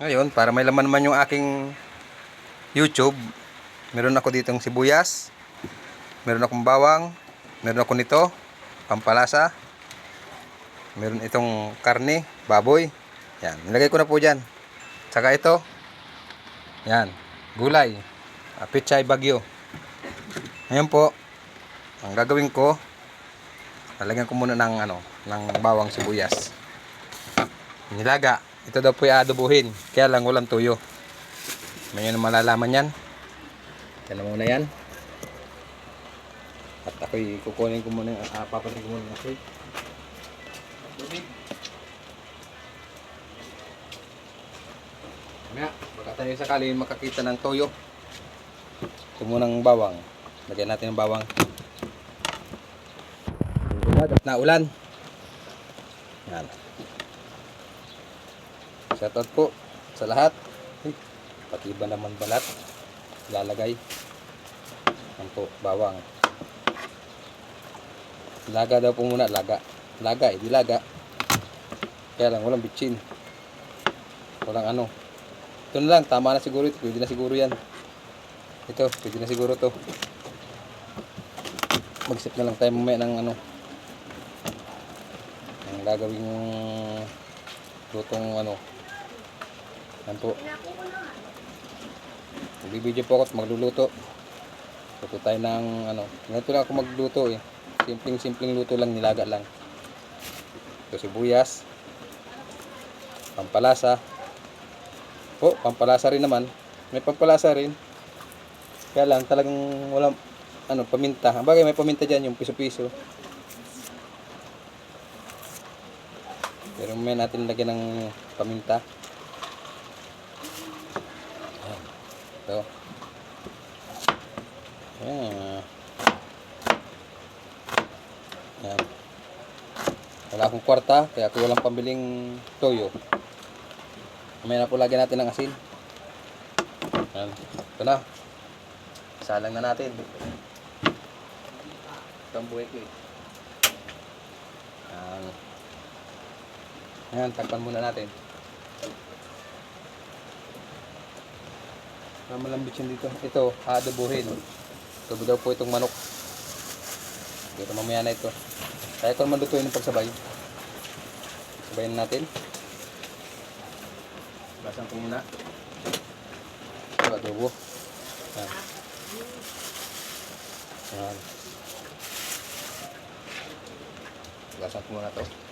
Ngayon, para may laman naman yung aking YouTube, meron ako ditong sibuyas, meron akong bawang, meron ako nito, pampalasa, meron itong karne, baboy. Yan, nilagay ko na po dyan. Tsaka ito, yan, gulay, uh, pichay bagyo. Ngayon po, ang gagawin ko, lalagyan ko muna ng ano, ng bawang sibuyas. Nilaga. Ito daw po i-adobohin. Kaya lang walang tuyo. May na malalaman yan. Yan na muna yan. At ako'y kukunin ko muna, uh, papatay ko muna ng apoy. Tubig. Baka tayo sakali makakita ng toyo. Ito munang bawang. Lagyan natin ng bawang. Naulan. Yan. Shoutout po sa lahat. Ay, naman balat? Lalagay. Yan po, bawang. Laga daw po muna, laga. Laga, eh, di laga. Kaya lang, walang bitchin. Walang ano. Ito na lang, tama na siguro ito. Pwede na siguro yan. Ito, pwede na siguro to. Mag-isip na lang tayo mamaya ng ano. Ang gagawing lutong ano. Yan po. Magbibideo po ako at magluluto. Luto tayo ng ano. Ganito lang ako magluto eh. Simpleng simpleng luto lang, nilaga lang. Ito sibuyas. Pampalasa. Po, pampalasa rin naman. May pampalasa rin. Kaya lang talagang walang ano, paminta. Ang bagay may paminta dyan yung piso-piso. Pero may natin lagyan ng paminta. Ayan. Ito. Ayan. Ayan. Wala akong kwarta, kaya ako walang pambiling toyo. Mamaya na po lagyan natin ng asin. Ayan. Ito na. Salang na natin. Ito ang buhay ko eh. Ayan. Ayan, takpan muna natin. Mamalambit yun dito. Ito, aadobuhin. Ito daw po itong manok. Dito mamaya na ito. Kaya ko naman lutuin ng pagsabay. Sabayin natin. Basan ko muna. Ito, adobo. Ayan. Ayan. Basan ko muna to.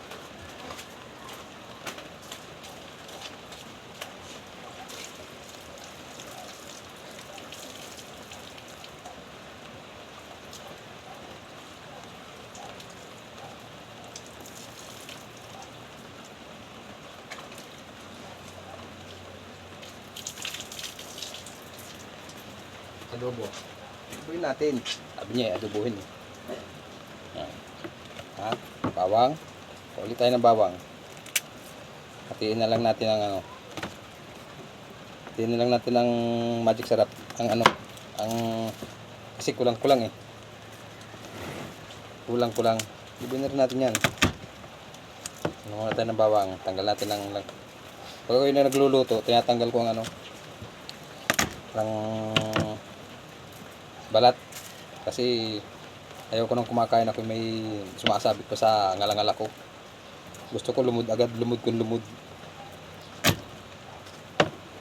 Adobo. Adobuhin natin. Sabi niya, adobuhin. Eh. Yan. Ha? Bawang. Ulit tayo ng bawang. Hatiin na lang natin ang ano. Hatiin na lang natin ang magic sarap. Ang ano. Ang kasi kulang-kulang eh. Kulang-kulang. Ibigin na rin natin yan. Ano muna tayo ng bawang. Tanggal natin ang pag ako yung nagluluto, tinatanggal ko ang ano ang balat. Kasi ayaw ko nang kumakain ako may sumasabit pa sa ngalangala ko. Gusto ko lumod agad lumod kung lumod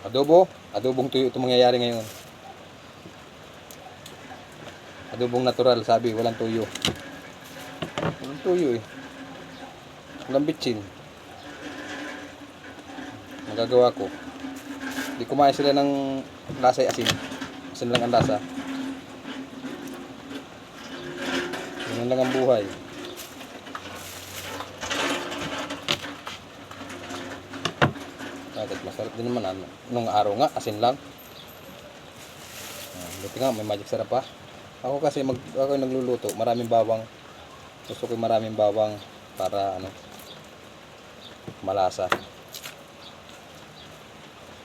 adobo adobong tuyo ito mangyayari ngayon. Adobong natural sabi walang tuyo. Walang tuyo eh. Walang bitchin. Magagawa ko. Di kumain sila ng lasa asin. Asin lang ang lasa Ganun lang ang buhay. Bakit masarap din naman ano. Nung araw nga, asin lang. Ah, Buti nga, may magic sarap pa. Ako kasi, mag, ako nagluluto, maraming bawang. Gusto ko maraming bawang para ano, malasa.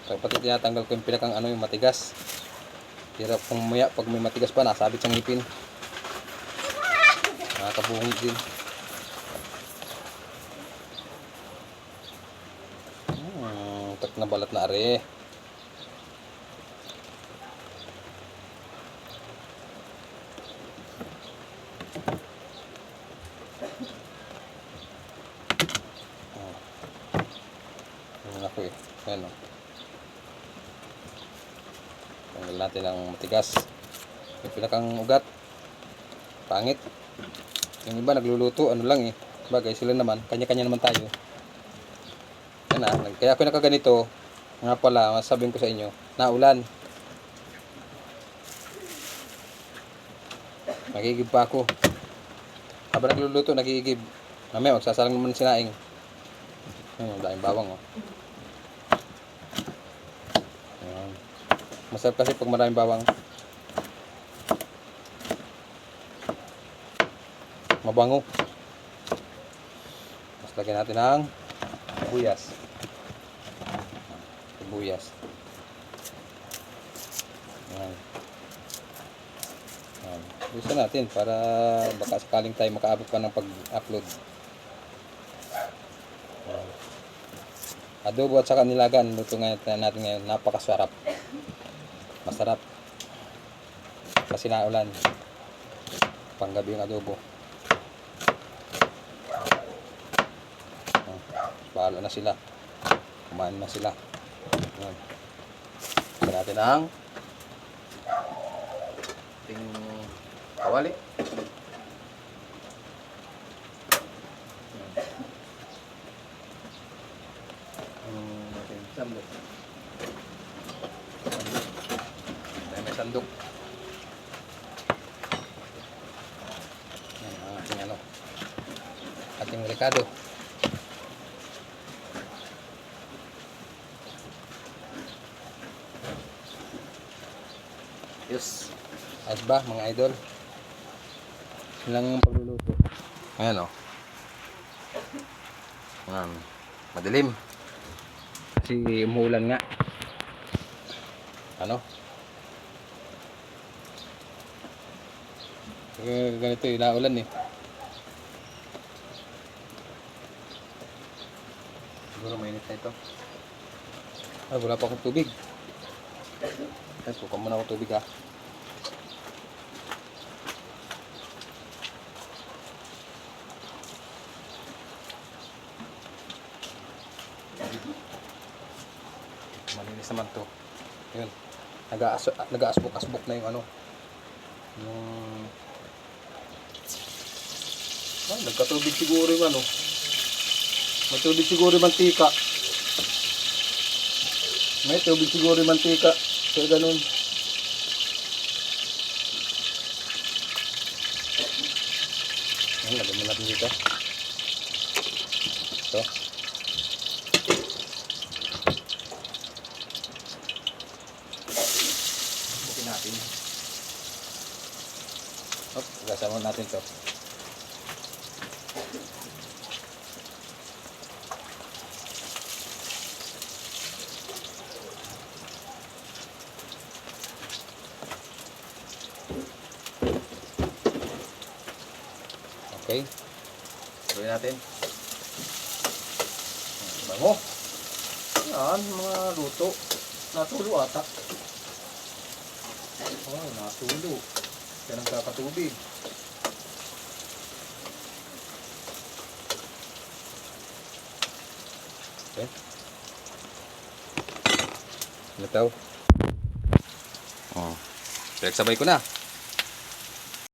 Pati tinatanggal ko yung pinakang ano yung matigas. Hirap kung maya, pag may matigas pa, nasabit sa ngipin. Nakakabuhong din. Hmm, tak na balat na are. Oh. Ayan ako eh. Ayan o. Tanggal natin ang matigas. Yung pinakang ugat. Pangit. Yung iba nagluluto, ano lang eh. Bagay sila naman, kanya-kanya naman tayo. Yan na, nag- kaya ako nakaganito, nga pala, masasabihin ko sa inyo, naulan. Nagigib pa ako. Habang nagluluto, nagigib. Mamaya, magsasalang naman si Naing. Ayun, daming bawang, oh. Ayan. Masarap kasi pag maraming bawang. Mabango. Mas lagyan natin ng sibuyas. Sibuyas. Ayan. Ayan. Gusto natin para baka sakaling tayo makaabot pa ng pag-upload. Adobo at saka nilagan. Luto ngayon natin ngayon. Napakasarap. Masarap. Kasi naulan. Panggabi yung adobo. Oh, bahala na sila. Kumain na sila. Ayan. Lagyan natin ang ating kawali. Sandok. Ayan, may sandok. Ayan, ang ating ano. Ating rekado. Ayos ba mga idol? Yun lang yung pagluluto. Ayan o. Ayan. Madilim. Kasi umuulan nga. Ano? Eh, ganito yung naulan eh. Siguro mainit na ito. Ah, wala pa akong tubig. Ay, suka muna ako tubig ah. Malinis naman to. Yun. Nag-aas- Nag-aasbok-asbok na yung ano. Yung... Ah, nagkatubig siguro yung ano. Matubig siguro yung mantika. May tubig siguro yung mantika. Kaya ganun. Ayan, lagyan mo natin dito. Ito. Bukin natin. Hop, gasama natin to. Okay. Tuloy natin. Bango. Yan, mga luto. Natulo ata. Natulo. Yan ang kakatubig. Okay. Nataw. Oh. Pinagsabay ko na.